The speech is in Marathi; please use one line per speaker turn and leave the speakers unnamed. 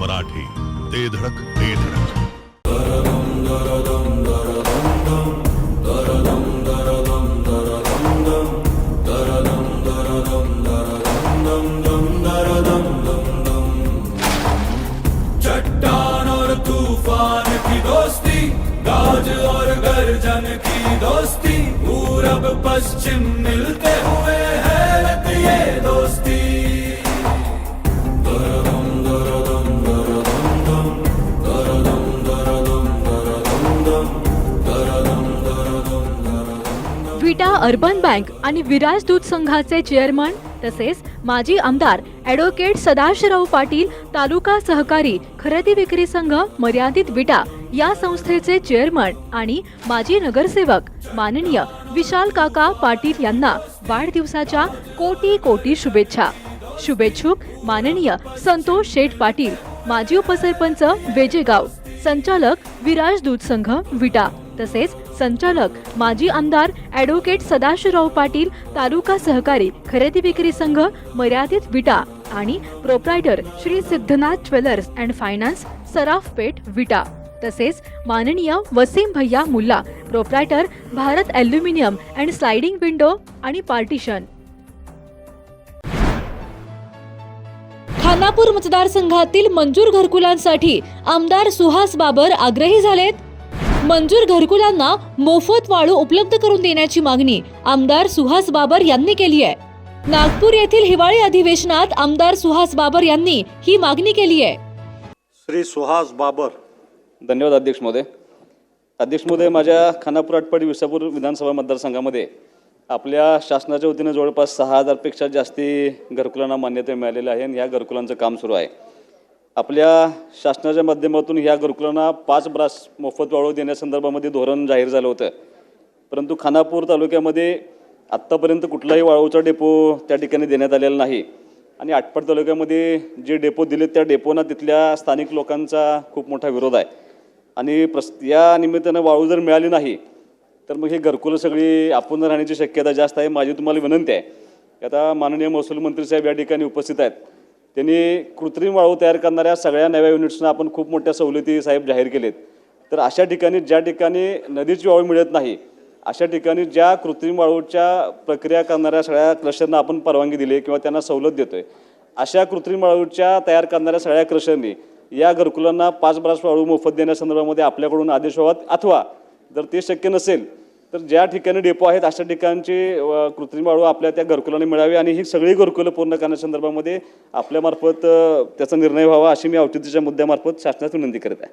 मराठी, ते धडक ते धडक.
चट्टान और तूफ़ान की दोस्ती, गाज और गर्जन की दोस्ती पूरब पश्चिम मिलते हुए हैरत ये
विटा अर्बन बँक आणि विराज दूध संघाचे चेअरमन तसेच माजी आमदार ॲडव्होकेट सदाशिवराव पाटील तालुका सहकारी खरेदी विक्री संघ मर्यादित विटा या संस्थेचे चेअरमन आणि माजी नगरसेवक माननीय विशाल काका पाटील यांना वाढदिवसाच्या कोटी कोटी शुभेच्छा. शुभेच्छुक माननीय संतोष शेठ पाटील माजी उपसरपंच वेजेगाव संचालक विराज दूध संघ विटा तसेच संचालक माजी आमदार ॲडव्होकेट सदाशिवराव पाटील तालुका सहकारी खरेदी विक्री संघ मर्यादित विटा आणि proprietor Shri Siddhanath jewellers and finance सराफपेठ Vita. तसेच माननीय वसीम भैया Mulla proprietor Bharat aluminium and sliding window आणि पार्टिशन. खानापूर मतदारसंघातील मंजूर घरकुलांसाठी आमदार सुहास बाबर आग्रही झालेत. मंजूर घरकुलांना मोफत वाळू उपलब्ध करून देण्याची मागणी आमदार सुहास बाबर यांनी केली आहे. नागपूर येथील हिवाळी अधिवेशनात आमदार सुहास बाबर यांनी ही मागणी केली आहे.
श्री सुहास बाबर.
धन्यवाद अध्यक्ष महोदय. अध्यक्ष महोदय माझ्या खानापूर आटपाडी विसापूर विधानसभा मतदारसंघामध्ये आपल्या शासनाच्या वतीनं जवळपास सहा हजारपेक्षा जास्ती घरकुलांना मान्यता मिळालेली आहे आणि ह्या घरकुलांचं काम सुरू आहे. आपल्या शासनाच्या माध्यमातून ह्या गुरुकुलांना पाच ब्रास मोफत वाळू देण्यासंदर्भामध्ये धोरण जाहीर झालं होतं. परंतु खानापूर तालुक्यामध्ये आत्तापर्यंत कुठलाही वाळूचा डेपो त्या ठिकाणी देण्यात आलेला नाही. आणि आटपाड तालुक्यामध्ये जे डेपो दिलेत त्या डेपोना तिथल्या स्थानिक लोकांचा खूप मोठा विरोध आहे. आणि प्रस या निमित्तानं वाळू जर मिळाली नाही तर मग ही घरकुलं सगळी आपण राहण्याची शक्यता जास्त आहे माझी तुम्हाला विनंती आहे. आता माननीय महसूल मंत्री साहेब या ठिकाणी उपस्थित आहेत. त्यांनी कृत्रिम वाळू तयार करणाऱ्या सगळ्या नव्या युनिट्सना आपण खूप मोठ्या सवलती साहेब जाहीर केलेत. तर अशा ठिकाणी ज्या ठिकाणी नदीची वाळू मिळत नाही अशा ठिकाणी ज्या कृत्रिम वाळूच्या प्रक्रिया करणाऱ्या सगळ्या क्लस्टरना आपण परवानगी दिली किंवा त्यांना सवलत देतो आहे अशा कृत्रिम वाळूच्या तयार करणाऱ्या सगळ्या क्लस्टरनी या घरकुलांना पाच ब्रास वाळू मोफत देण्यासंदर्भामध्ये आपल्याकडून आदेश व्हावात अथवा जर ते शक्य नसेल तर ज्या ठिकाणी डेपो आहेत अशा ठिकाणची कृत्रिम वाळू आपल्या त्या घरकुलाने मिळावी आणि ही सगळी घरकुलं पूर्ण करण्यासंदर्भामध्ये आपल्यामार्फत त्याचा निर्णय व्हावा अशी मी औचित्यच्या मुद्द्यामार्फत शासनास विनंती करत आहे.